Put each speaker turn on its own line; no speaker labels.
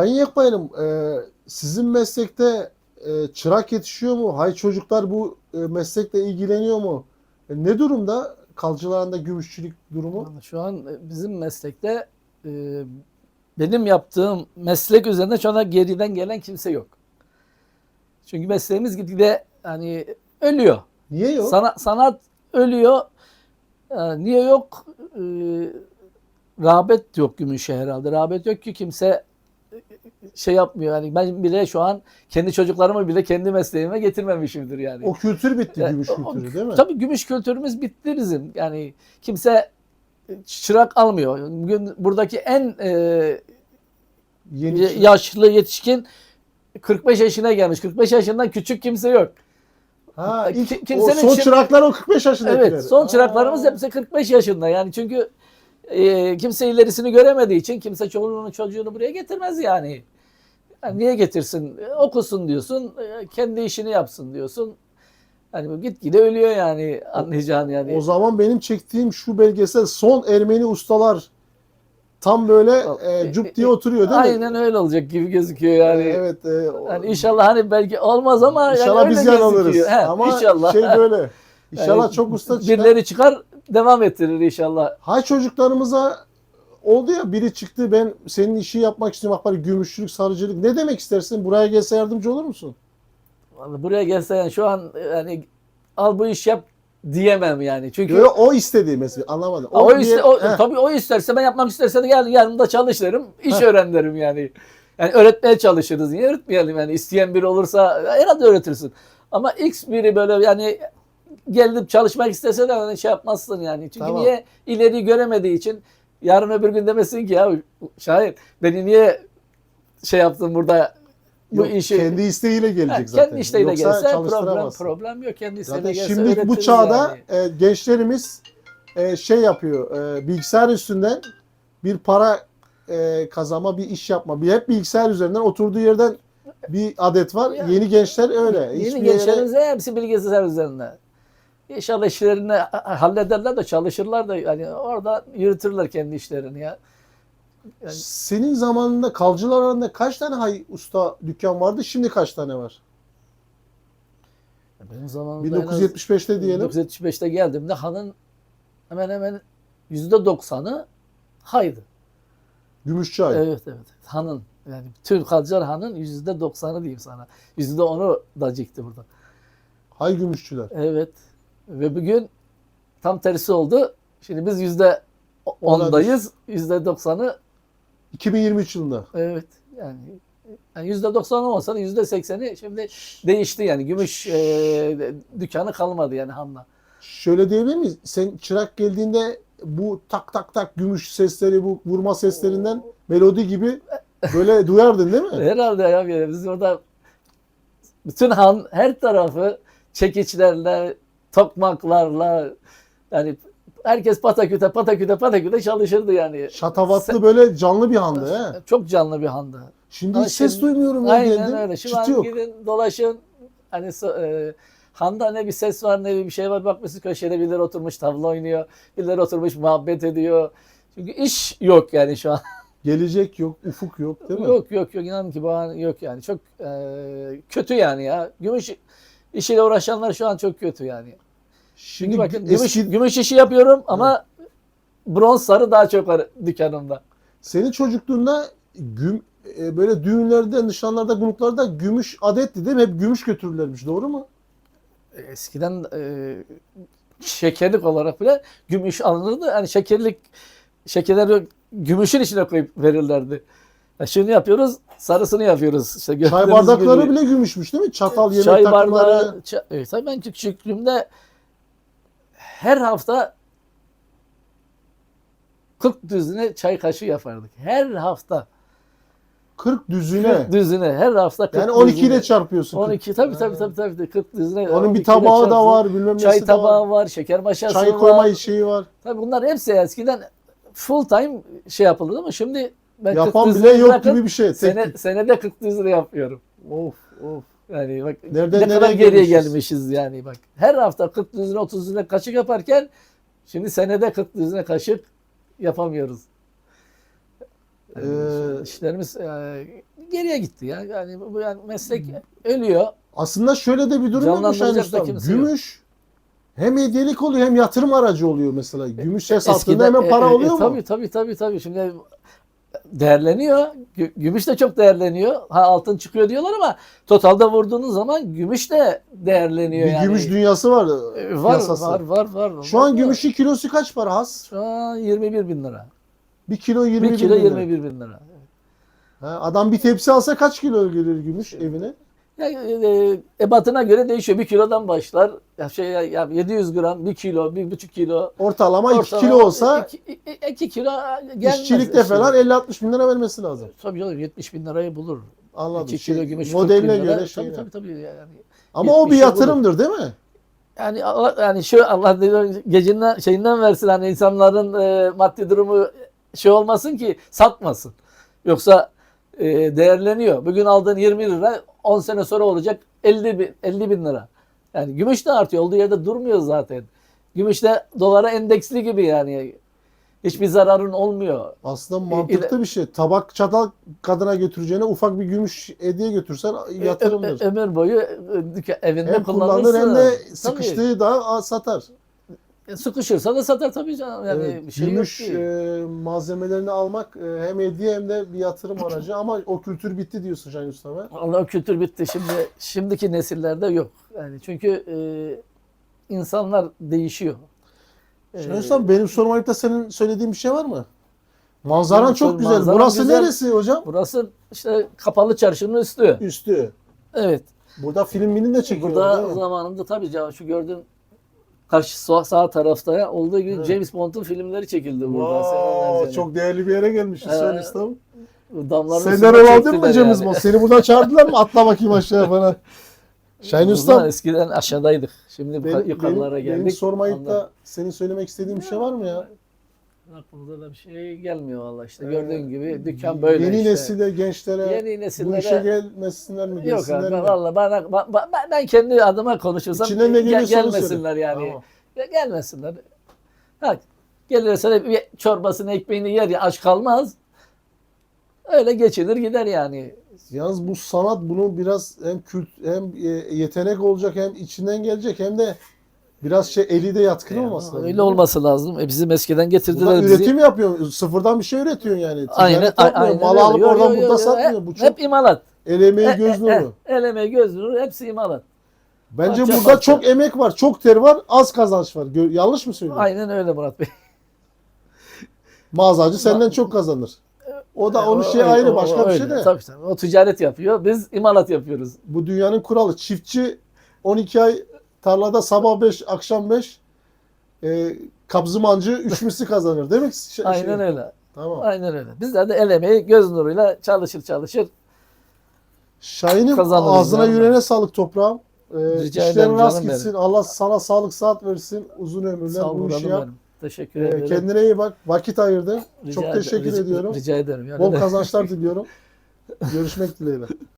Sayın Yekbayırım, e, sizin meslekte e, çırak yetişiyor mu? Hay çocuklar bu e, meslekle ilgileniyor mu? E, ne durumda kalcılarında gümüşçülük durumu?
Yani Şu an e, bizim meslekte e, benim yaptığım meslek üzerinde şu anda geriden gelen kimse yok. Çünkü mesleğimiz gitgide hani ölüyor.
Niye yok?
Sana, sanat ölüyor. E, niye yok? E, rağbet yok gümüşe herhalde. Rağbet yok ki kimse şey yapmıyor. Yani ben bile şu an kendi çocuklarımı bile kendi mesleğime getirmemişimdir yani.
O kültür bitti,
Ya,
gümüş kültürü değil mi?
Tabii gümüş kültürümüz bitti bizim. Yani kimse çırak almıyor. Bugün buradaki en e,
Yeni
ye- yaşlı yetişkin 45 yaşına gelmiş. 45 yaşından küçük kimse yok.
Ha, ilk,
Ki-
o
kimsenin
son çıraklar o 45 yaşındakiler.
Evet, son çıraklarımız hepsi 45 yaşında. Yani çünkü e, kimse ilerisini göremediği için kimse çoluğunu çocuğunu buraya getirmez yani. Yani niye getirsin? E, Okusun diyorsun, e, kendi işini yapsın diyorsun. Hani bu gitgide ölüyor yani anlayacağın yani.
O zaman benim çektiğim şu belgesel son Ermeni ustalar tam böyle e, cup diye oturuyor değil mi?
Aynen öyle olacak gibi gözüküyor yani.
Evet. e, o-
Yani inşallah hani belki olmaz ama
İnşallah
yani
biz yan alırız.
gözüküyor. He,
Ama
inşallah.
şey böyle. İnşallah
Yani
çok usta çıkar.
Birileri çıkar devam ettirir inşallah.
Hay çocuklarımıza oldu ya biri çıktı ben senin işi yapmak istiyorum. Bak bari gümüşçülük, sarıcılık. Ne demek istersin? Buraya gelse yardımcı olur musun?
Vallahi buraya gelse yani şu an yani al bu iş yap diyemem yani. Çünkü
Yo, o istediği mesela anlamadım.
o,
diye-
iste, o
Heh,
tabii o isterse ben yapmak isterse de gel yanımda çalış derim. iş
Heh.
öğren derim yani. Yani öğretmeye çalışırız. Niye öğretmeyelim yani? isteyen biri olursa herhalde öğretirsin. Ama X biri böyle yani gelip çalışmak istese de hani şey yapmazsın yani. Çünkü
Tamam.
niye ileri göremediği için yarın öbür gün demesin ki ya şair beni niye şey yaptın burada bu
yok,
işi
kendi isteğiyle
Ha,
gelecek zaten.
kendi isteğiyle
Yoksa
problem problem yok. Kendi isteğiyle
Zaten
gelse
şimdi bu çağda
yani.
e, gençlerimiz e, şey yapıyor. e, bilgisayar üstünden bir para e, kazanma, bir iş yapma. Bir hep bilgisayar üzerinden oturduğu yerden bir adet var.
Ya,
Yeni gençler öyle.
Yeni
Hiçbir yere-
gençlerimiz de hepsi bilgisayar üzerinde. İnşallah işlerini ha- hallederler de çalışırlar da yani orada yürütürler kendi işlerini ya. Yani
Senin zamanında kalcılar arasında kaç tane hay usta dükkan vardı? Şimdi kaç tane var?
benim zamanımda en az
1975'te diyelim.
1975'te geldiğimde hanın hemen hemen %90'ı haydı.
Gümüşçü hay.
Evet evet. Hanın yani Türk Kalcar Han'ın %90'ı diyeyim sana. %10'u da cikti burada.
Hay gümüşçüler.
Evet. Ve bugün tam tersi oldu. Şimdi biz yüzde ondayız. Yüzde doksanı
2023 yılında.
evet yani yani yüzde doksan olmasa da yüzde sekseni şimdi değişti yani. Gümüş e, dükkanı kalmadı yani Han'la.
Şöyle diyebilir miyiz? Sen çırak geldiğinde bu tak tak tak gümüş sesleri, bu vurma seslerinden melodi gibi böyle duyardın değil mi?
Herhalde ya biz orada bütün Han her tarafı çekiçlerle, tokmaklarla yani herkes pataküte pataküte pataküte çalışırdı yani.
Şatavatlı böyle canlı bir handı he.
Çok canlı bir handı.
Şimdi hiç ses
şimdi-
duymuyorum ya
Aynen
geldim.
öyle. An
yok.
gidin dolaşın. Hani so- e, Handa ne bir ses var ne bir şey var. Bakmışsın köşede birileri oturmuş tavla oynuyor. Birileri oturmuş muhabbet ediyor. Çünkü iş yok yani şu an.
Gelecek yok, ufuk yok değil mi?
yok yok yok inanın ki bu an yok yani. Çok e, kötü yani ya. Gümüş işiyle uğraşanlar şu an çok kötü yani.
Şimdi
bakın
gü-
gümüş,
eski,
gümüş işi yapıyorum ama bronz sarı daha çok var dükkanımda.
senin çocukluğunda güm, e, böyle düğünlerde, nişanlarda, gruplarda gümüş adetti değil mi? Hep gümüş götürürlermiş. Doğru mu?
eskiden e, şekerlik olarak bile gümüş alınırdı. Hani şekerlik şekerleri gümüşün içine koyup verirlerdi. Ya şunu yapıyoruz, sarısını yapıyoruz. İşte
Çay bardakları
gibi.
bile gümüşmüş değil mi? Çatal, yemek
çay
takımları.
bardağı. Ça- evet, ben küçüklüğümde her hafta 40 düzine çay kaşığı yapardık. Her hafta
40 düzine.
40 düzine, her hafta 40
Yani 12 ile çarpıyorsun.
12 tabii tabii tabii tabii 40 düzine.
Onun
12
bir tabağı da var, bilmem
Çay
de
tabağı
var.
var, şeker maşası
Çay
var.
koyma şeyi var.
Tabii bunlar hepsi eskiden full time şey yapıldı ama şimdi ben 40
Yapan bile yok
bırakıp
gibi bir şey. Tek
Sene, senede 40 düzine yapıyorum.
Of of.
Yani bak
Nereden
ne kadar geriye
gelmişiz?
gelmişiz yani bak. Her hafta 40 düzine 30 düzine kaşık yaparken şimdi senede 40 düzine kaşık yapamıyoruz.
Ee,
işlerimiz e, geriye gitti ya. Yani bu yani meslek ölüyor.
Aslında şöyle de bir durum
kimse yok.
Gümüş hem hediyelik oluyor hem yatırım aracı oluyor mesela. Gümüş şey sattığında
Eskiden-
hemen para
e, e,
oluyor mu?
Tabii tabii tabii tabii. Şimdi değerleniyor. Gü- Gümüş de çok değerleniyor. Ha altın çıkıyor diyorlar ama totalde vurduğunuz zaman gümüş de değerleniyor
Bir
yani.
gümüş dünyası var.
E, var,
piyasası.
var var var.
Şu an
Var.
gümüşün kilosu kaç para has?
şu an 21 bin lira.
Bir kilo 20
Bir kilo
bin lira.
21 bin lira.
Ha, adam bir tepsi alsa kaç kilo gelir gümüş evine?
Ya, e, ebatına göre değişiyor. Bir kilodan başlar. Ya şey ya, ya 700 gram, bir kilo, bir buçuk kilo.
Ortalama 2
Ortalama
kilo olsa
2 kilo gelmez.
işçilikte falan 50-60 bin lira vermesi lazım.
Tabii canım 70 bin lirayı bulur.
Anladım.
2
Şey,
kilo gümüş 40
modeline
bin lira.
göre şey.
Tabii tabii tabii. Yani,
Ama o bir
70'i
yatırımdır değil mi?
yani, Allah- yani şu Allah diyor, gecinden şeyinden versin hani insanların e, maddi durumu şey olmasın ki satmasın. Yoksa e, değerleniyor. Bugün aldığın 20 lira 10 sene sonra olacak 50 bin, 50 bin lira. Yani gümüş de artıyor. Olduğu yerde durmuyor zaten. Gümüş de dolara endeksli gibi yani. Hiçbir zararın olmuyor.
Aslında mantıklı bir şey. Tabak çatal kadına götüreceğine ufak bir gümüş hediye götürsen yatırımdır.
Ö- ö- ömür boyu e, evinde
hem
kullanırsın.
kullanır hem de sıkıştığı da satar.
E, Sıkışırsa da satar tabii canım. Yani
Evet,
bir şey
gümüş
yok
e, malzemelerini almak e, hem hediye hem de bir yatırım aracı ama o kültür bitti diyorsun Usta be.
Allah o kültür bitti. Şimdi şimdiki nesillerde yok. Yani çünkü e, insanlar değişiyor. E,
Şahin Usta benim sorum ayıp da senin söylediğin bir şey var mı? Manzaran
Benim
çok güzel.
manzaram
Burası
güzel.
neresi hocam?
burası işte kapalı çarşının üstü.
Üstü.
Evet.
Burada film mini de çekiyor.
Burada zamanında tabii canım şu gördüğün karşı sağ, sağ tarafta olduğu gibi
Evet.
James Bond'un filmleri çekildi burada.
Wow, çok değerli bir yere gelmişiz
Ee,
Şahin Ustam.
Damların
Senden aldın mı Cem İzmir? Seni buradan çağırdılar mı? Atla bakayım aşağıya falan. Şahin Usta
eskiden aşağıdaydık. Şimdi
benim,
yukarılara
benim,
geldik.
benim sormayıp da senin söylemek istediğin bir şey var mı ya?
Aklımıza da bir şey gelmiyor valla işte. Gördüğün gibi dükkan böyle
Yeni
işte.
nesile, gençlere
Yeni
bu
nesillere
işe gelmesinler mi?
yok abi
mi?
valla bana ba- ba- ben, ben kendi adıma konuşursam
İçinden ne
gel-
geliyorsa onu
gelmesinler
söyle.
yani.
Tamam.
Ya gelmesinler. Ha, gelirse bir çorbasını ekmeğini yer ya aç kalmaz. Öyle geçilir gider yani.
Yalnız bu sanat bunu biraz hem kült hem e, yetenek olacak hem içinden gelecek hem de biraz şey eli de yatkın olması lazım.
Öyle olması lazım. E bizim eskiden getirdiler
Burada
bizi.
üretim yapıyor. Sıfırdan bir şey üretiyorsun yani.
Aynen, a- aynen
Mal alıp
Yo,
oradan
yo, yo,
burada
yo.
satmıyor.
Hep,
Bu çok
hep imalat.
el emeği
E,
göz
e,
nuru.
e, el emeği göz nuru hepsi imalat.
Bence
Parça
burada
parça.
çok emek var, çok ter var, az kazanç var. Gö- yanlış mı söylüyorum?
Aynen öyle Murat Bey.
Mağazacı senden çok kazanır. O da onun şey
O-
ayrı
o-
başka bir şey de.
Tabii tabii. O ticaret yapıyor. Biz imalat yapıyoruz.
Bu dünyanın kuralı. Çiftçi 12 ay tarlada sabah 5, akşam 5 e, kabzımancı 3 misli kazanır. Değil mi? Şey-
Aynen
şey-
öyle.
Tamam.
Aynen öyle. Bizler de el emeği göz nuruyla çalışır çalışır.
Şahin'im ağzına
yani.
yüreğine sağlık toprağım. Ee,
Rica
işlerin rast gitsin. Allah sana sağlık saat versin. Uzun ömürler
Sağ
bu işi yap.
benim. Teşekkür
Ee,
ederim.
kendine iyi bak. Vakit ayırdın.
Rica
Çok teşekkür
Rica-
ediyorum.
Rica ederim. Yani
Bol kazançlar diliyorum. Görüşmek dileğiyle.